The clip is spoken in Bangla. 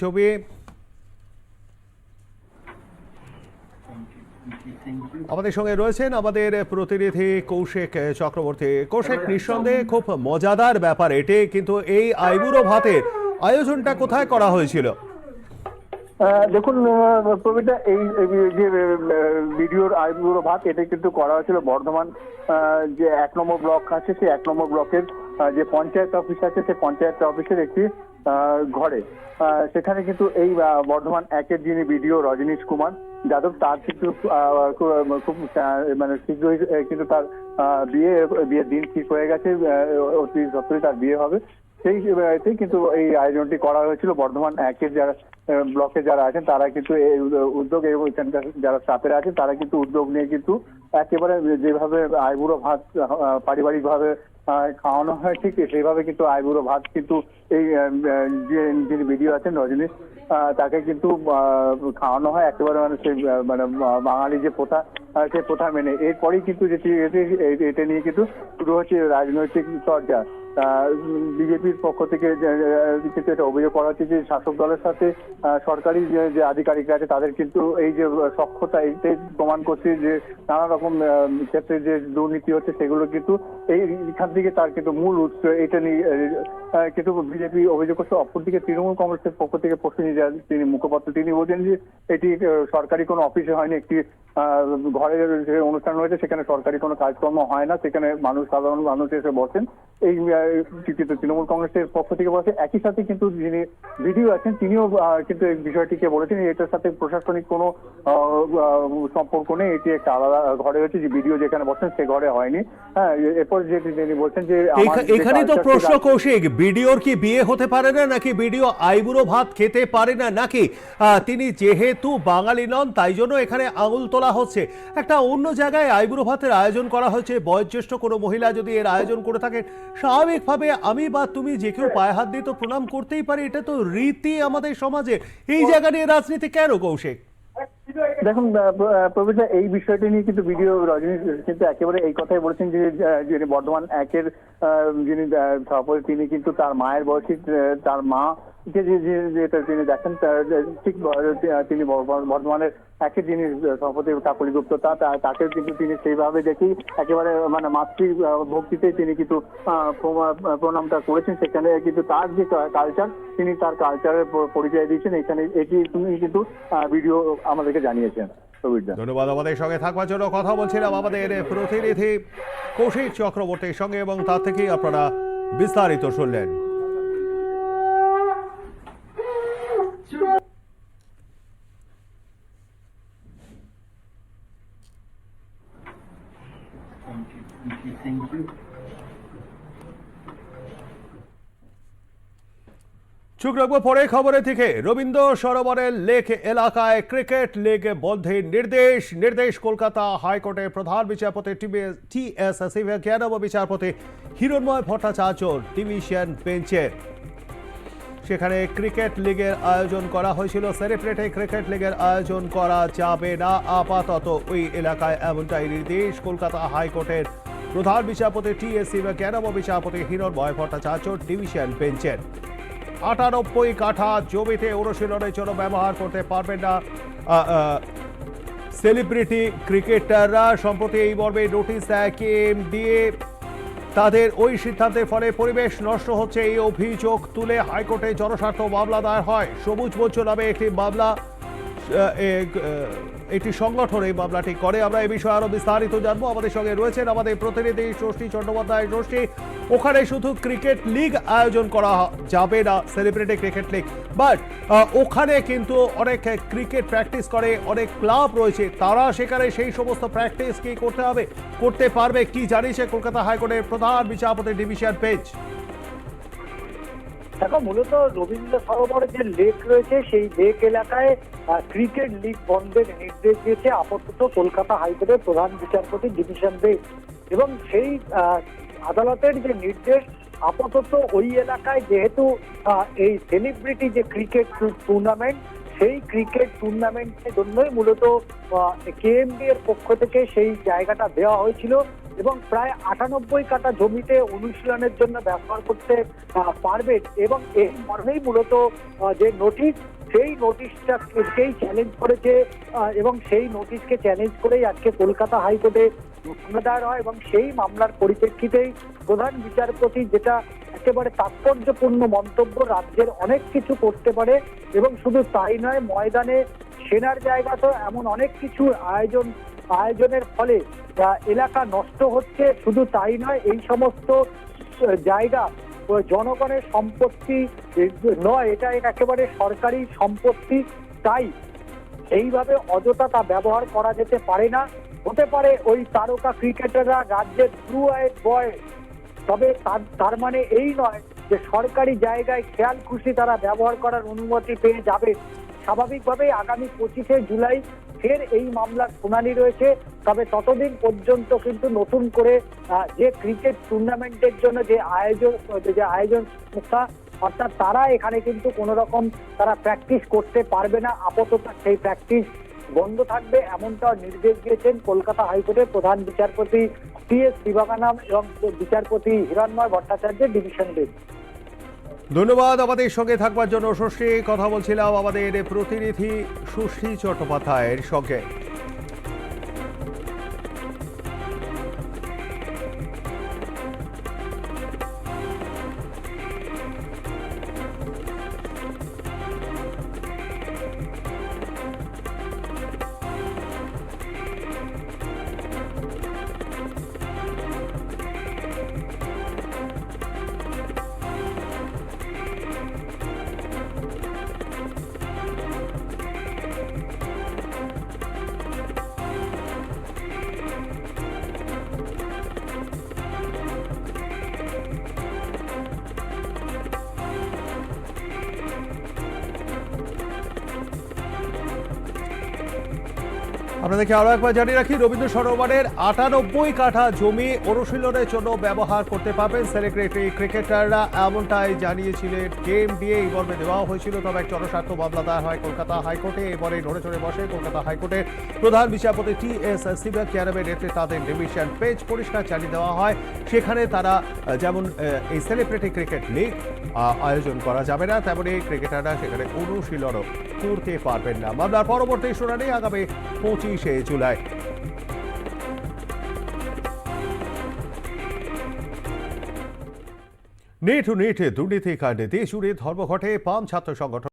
ছবি আমাদের সঙ্গে রয়েছেন আমাদের প্রতিনিধি কৌশিক চক্রবর্তী। কৌশিক, নিঃসন্দেহে খুব মজাদার ব্যাপার এটি, কিন্তু এই আইবুড়ো ভাতের আয়োজনটা কোথায় করা হয়েছিল? দেখুন প্রবীরদা, এই যে ভিডিওর আইবুড়ো ভাত, এটা কিন্তু করা হয়েছিল বর্ধমান যে এক নম্বর ব্লক আছে, সেই এক নম্বর ব্লকের যে পঞ্চায়েত অফিস আছে, সেই পঞ্চায়েত অফিসের একটি ঘরে। সেখানে কিন্তু এই বর্ধমান একের যিনি বিডিও রজনীশ কুমার, যাদব, তার কিন্তু খুব- মানে শীঘ্রই কিন্তু তার বিয়ে, বিয়ের দিন ঠিক হয়ে গেছে অতি সত্তরই তার বিয়ে হবে। সেই কিন্তু এই আয়োজনটি করা হয়েছিল। বর্ধমান একের যারা ব্লকে যারা আছেন, তারা কিন্তু এই উদ্যোগ এবং এখানকার যারা স্টাফেরা আছেন, তারা কিন্তু উদ্যোগ নিয়ে কিন্তু একেবারে যেভাবে আইবুড়ো ভাত পারিবারিক ভাবে খাওয়ানো হয়, ঠিক সেইভাবে কিন্তু আইবুড়ো ভাত কিন্তু এই যে যিনি ভিডিও আছেন রজনীশ তাকে কিন্তু খাওয়ানো হয়। একেবারে মানে সেই মানে বাঙালি যে প্রথা সেই প্রথা মেনে। এরপরেই কিন্তু যেটি এটা নিয়ে কিন্তু শুরু হচ্ছে রাজনৈতিক চর্চা। বিজেপির পক্ষ থেকে কিন্তু এটা অভিযোগ করা হচ্ছে যে শাসক দলের সাথে সরকারি যে আধিকারিকরা আছে তাদের কিন্তু এই যে, সক্ষতা এইটাই প্রমাণ করছে যে নানা রকম ক্ষেত্রে যে দুর্নীতি হচ্ছে সেগুলো কিন্তু এইখান থেকে তার কিন্তু মূল উৎস এটা নিয়ে কিন্তু বিজেপি অভিযোগ করছে অপরদিকে তৃণমূল কংগ্রেসের পক্ষ থেকে প্রশ্ন নিয়ে যান তিনি মুখপাত্র তিনি বলছেন যে এটি সরকারি কোনো অফিসে হয়নি একটি আহ, ঘরের যে অনুষ্ঠান হয়েছে সেখানে সরকারি কোনো কাজকর্ম হয় না সেখানে মানুষ সাধারণ মানুষ এসে বসেন। এই কিন্তু তৃণমূল কংগ্রেসের পক্ষ থেকে বলছে একই সাথে কিন্তু যিনি ভিডিও আছেন তিনিও কিন্তু এই বিষয়টিকে বলেছেন এটার সাথে প্রশাসনিক কোনো সম্পর্ক নেই এটি একটা আলাদা ঘরে হয়েছে যে ভিডিও যেখানে বসেন সে ঘরে হয়নি। হ্যাঁ এরপর যে তিনি বলছেন যে আমার এখা- যে এখানেই তো প্রশ্ন কৌশিক বিডিওর কি বিয়ে হতে পারে না, নাকি বিডিও আইবুড়ো ভাত খেতে পারে না, নাকি তিনি যেহেতু বাঙালি নন, তাই জন্য এখানে আঙুল তোলা হচ্ছে। একটা অন্য জায়গায় আইবুড়ো ভাতের আয়োজন করা হয়েছে, বয়োজ্যেষ্ঠ কোনো মহিলা যদি এর আয়োজন করে থাকেন, স্বাভাবিকভাবে আমি বা তুমি যে কেউ পায়ে হাত দিয়ে তো প্রণাম করতেই পারি, এটা তো রীতি আমাদের সমাজে। এই জায়গা নিয়ে রাজনীতি কেন কৌশিক? দেখুন প্রফেসর, এই বিষয়টি নিয়ে কিন্তু ভিডিও রজনী কিন্তু একেবারে এই কথাই বলেছেন যে যিনি বর্ধমান একের যিনি সভাপতি, তিনি কিন্তু তার মায়ের বয়সী তার মা যেটা তিনি দেখেন ঠিক তিনি বর্ধমানের একের যিনি সভাপতি কাকলি গুপ্ত, তা তা- তাকে কিন্তু তিনি সেইভাবে দেখেই একেবারে মানে মাতৃ ভক্তিতে তিনি কিন্তু প্রণামটা করেছেন। সেখানে কিন্তু তার যে কালচার তিনি তার কালচারের পরিচয় দিয়েছেন। এখানে এটি তিনি কিন্তু ভিডিও আমাদেরকে জানিয়েছেন। ধন্যবাদ আমাদের সঙ্গে থাকবার জন্য। কথা বলছিলাম আমাদের প্রতিনিধি কৌশিক চক্রবর্তীর সঙ্গে এবং তার থেকেই আপনারা বিস্তারিত শুনলেন। রাখব পরে খবরে থেকে। রবীন্দ্র সরোবরের লেক এলাকায় ক্রিকেট লিগ বন্ধের নির্দেশ। নির্দেশ কলকাতা হাইকোর্টের প্রধান বিচারপতি টি এস সিভিয়ান বিচারপতি হিরণময় ভট্টাচার্য ডিভিশন বেঞ্চের সেখানে ক্রিকেট লিগের আয়োজন করা হয়েছিল। সেলিব্রেটে ক্রিকেট লিগের আয়োজন করা যাবে না। আপাতত ওই এলাকায় এমনটাই নির্দেশ কলকাতা হাইকোর্টের প্রধান বিচারপতি টি এস সিভিয়ান বিচারপতি হিরণময় ভট্টাচার্য ডিভিশন বেঞ্চের। আটানব্বই কাঠা জমিতে অনুশীলনের জন্য ব্যবহার করতে পারবেন না সেলিব্রিটি ক্রিকেটাররা। সম্প্রতি এই মর্মে নোটিশ কেএম দিয়ে তাদের ওই সিদ্ধান্তের ফলে পরিবেশ নষ্ট হচ্ছে। এই অভিযোগ তুলে হাইকোর্টে জনস্বার্থ মামলা দায়ের হয়। সবুজ মঞ্চ নামে একটি মামলা একটি সংগঠন এই মামলাটি করে। আমরা এই বিষয়ে আরও বিস্তারিত জানব। আমাদের সঙ্গে রয়েছেন আমাদের প্রতিনিধি ষষ্ঠী চট্টোপাধ্যায় ষষ্ঠী, ওখানে শুধু ক্রিকেট লিগ আয়োজন করা যাবে না সেলিব্রিটি ক্রিকেট লিগ বাট ওখানে কিন্তু অনেক ক্রিকেট প্র্যাকটিস করে, অনেক ক্লাব রয়েছে। তারা সেখানে সেই সমস্ত প্র্যাকটিস কি করতে হবে, করতে পারবে কি জানিয়েছে কলকাতা হাইকোর্টের প্রধান বিচারপতি ডিভিশন বেঞ্চ। দেখো, মূলত রবীন্দ্র সরোবরের যে লেক রয়েছে, সেই লেক এলাকায় ক্রিকেট লিগ বন্ধের নির্দেশ দিয়েছে আপাতত কলকাতা হাইকোর্টের প্রধান বিচারপতি ডিভিশন বেঞ্চ এবং সেই আদালতের যে নির্দেশ, আপাতত ওই এলাকায় যেহেতু এই সেলিব্রিটি যে ক্রিকেট টুর্নামেন্ট সেই ক্রিকেট টুর্নামেন্টের জন্যই মূলত কেএমডি এর পক্ষ থেকে সেই জায়গাটা দেওয়া হয়েছিল। এবং প্রায় আটানব্বই কাটা জমিতে অনুশীলনের জন্য ব্যবহার করতে আহ, পারবেন এবং এই মর্মেই মূলত যে নোটিশ সেই নোটিশটা সেই চ্যালেঞ্জ করেছে এবং সেই নোটিশকে চ্যালেঞ্জ করেই আজকে কলকাতা হাইকোর্টে মামলা দায়ের হয় এবং সেই মামলার পরিপ্রেক্ষিতেই প্রধান বিচারপতি যেটা একেবারে তাৎপর্যপূর্ণ মন্তব্য রাজ্যের অনেক কিছু করতে পারে এবং শুধু তাই নয় ময়দানে সেনার জায়গা তো এমন অনেক কিছু আয়োজন আয়োজনের ফলে এলাকা নষ্ট হচ্ছে, শুধু তাই নয়, এই সমস্ত জায়গা জনগণের সম্পত্তি নয়, এটা একেবারে সরকারি সম্পত্তি, তাই এইভাবে অযথা তা ব্যবহার করা যেতে পারে না। হতে পারে ওই তারকা ক্রিকেটাররা রাজ্যের ট্রু আইড বয় তবে তার- তার মানে এই নয় যে সরকারি জায়গায় খেয়াল খুশি তারা ব্যবহার করার অনুমতি পেয়ে যাবে। স্বাভাবিকভাবেই আগামী পঁচিশে জুলাই ফের এই মামলার শুনানি রয়েছে। তবে ততদিন পর্যন্ত কিন্তু নতুন করে যে ক্রিকেট টুর্নামেন্টের জন্য যে আয়োজন যে আয়োজন সংস্থা, অর্থাৎ তারা এখানে কিন্তু কোনো রকম তারা প্র্যাকটিস করতে পারবে না। আপাতত সেই প্র্যাকটিস বন্ধ থাকবে এমনটাও নির্দেশ দিয়েছেন কলকাতা হাইকোর্টের প্রধান বিচারপতি টি এস শিবাকানাম এবং বিচারপতি হিরণময় ভট্টাচার্যের ডিভিশন বেঞ্চ ধন্যবাদ আমাদের সঙ্গে থাকবার জন্য। সুশ্রী কথা বলছিলাম আমাদের প্রতিনিধি সুশ্রী চট্টোপাধ্যায়ের সঙ্গে। Bye. আপনাদেরকে আরও একবার জানিয়ে রাখি, রবীন্দ্র সরোবরের আটানব্বই কাঠা জমি অনুশীলনের জন্য ব্যবহার করতে পারবেন সেলিব্রিটি ক্রিকেটাররা। এমনটাই জানিয়েছিলেন গেম দিয়ে এই মর্মে দেওয়া হয়েছিল, তবে এক জনস্বার্থ মামলা দায়ের হয় কলকাতা হাইকোর্টে। এবারে নড়ে চড়ে বসে কলকাতা হাইকোর্টের প্রধান বিচারপতি টি এস সিবা ক্যারামের নেতৃত্বে তাদের ডিভিশন পেজ পরিষ্কার চালিয়ে দেওয়া হয়। সেখানে তারা যেমন এই সেলিব্রিটি ক্রিকেট লিগ আয়োজন করা যাবে না তেমনি ক্রিকেটাররা সেখানে অনুশীলনও করতে পারবেন না। মামলার পরবর্তী শুনানি আগামী পঁচিশে জুলাই। নেট নেট দুর্নীতি কাণ্ডে দেশ জুড়ে ধর্মঘটে পাম ছাত্র সংগঠন